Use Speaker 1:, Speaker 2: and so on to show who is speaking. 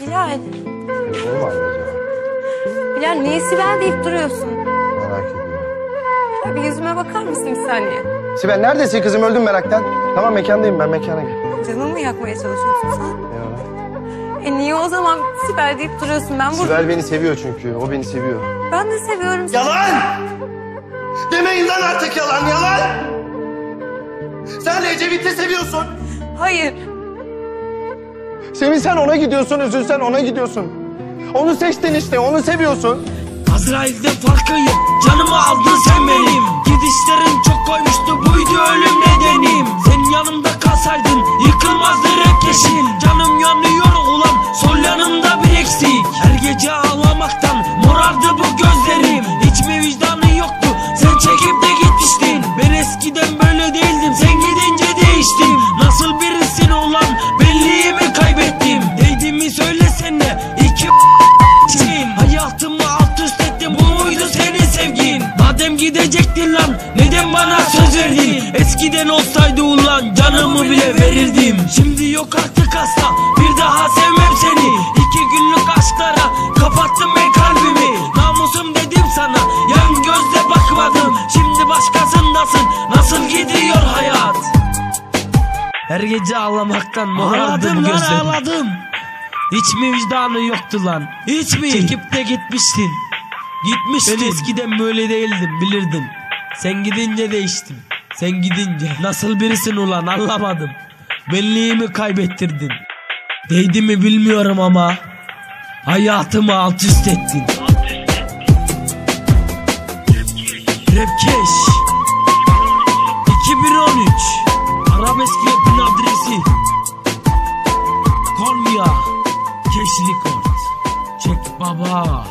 Speaker 1: Bilal,
Speaker 2: Telefonu var acaba?
Speaker 1: Bilal niye Sibel deyip duruyorsun?
Speaker 2: Merak ediyorum.
Speaker 1: Ya bir yüzüme bakar mısın bir saniye?
Speaker 2: Sibel neredesin kızım öldüm meraktan. Tamam mekandayım ben mekana gel.
Speaker 1: Canımı mı yakmaya çalışıyorsun sen?
Speaker 2: Eyvallah.
Speaker 1: E niye o zaman Sibel deyip duruyorsun? Ben burada...
Speaker 2: Sibel beni seviyor çünkü. O beni seviyor.
Speaker 1: Ben de seviyorum seni.
Speaker 3: Yalan! Demeyin lan artık yalan, yalan! Sen Ecevit'i seviyorsun.
Speaker 1: Hayır.
Speaker 2: Sevinsen ona gidiyorsun, üzülsen ona gidiyorsun. Onu seçtin işte, onu seviyorsun.
Speaker 4: Azrail'de farkı yok Canımı aldın sen benim. Gidişlerin çok koymuştu buydu ölüm nedenim. Sen yanımda kalsaydın yıkılmazdı rap yeşil Canım yanıyor ulan sol yanımda bir eksik. Her gece ağlamaktan morardı bu gözlerim. Hiç mi vicdanın yoktu sen çekip de gitmiştin. Ben eskiden gidecektin lan neden bana söz verdin Eskiden olsaydı ulan canımı bile verirdim Şimdi yok artık asla bir daha sevmem seni İki günlük aşklara kapattım ben kalbimi Namusum dedim sana yan gözle bakmadım Şimdi başkasındasın nasıl gidiyor hayat her gece ağlamaktan morardı bu gözlerim. ağladım. Hiç mi vicdanı yoktu lan? Hiç mi? Çekip de gitmiştin. Gitmiştin. Ben eskiden böyle değildim bilirdim. Sen gidince değiştim. Sen gidince. Nasıl birisin ulan anlamadım. Benliğimi kaybettirdin. Değdi mi bilmiyorum ama. Hayatımı alt üst ettin. Rapkeş 2013 Arabesk rapin adresi Konya Keş Record Çek baba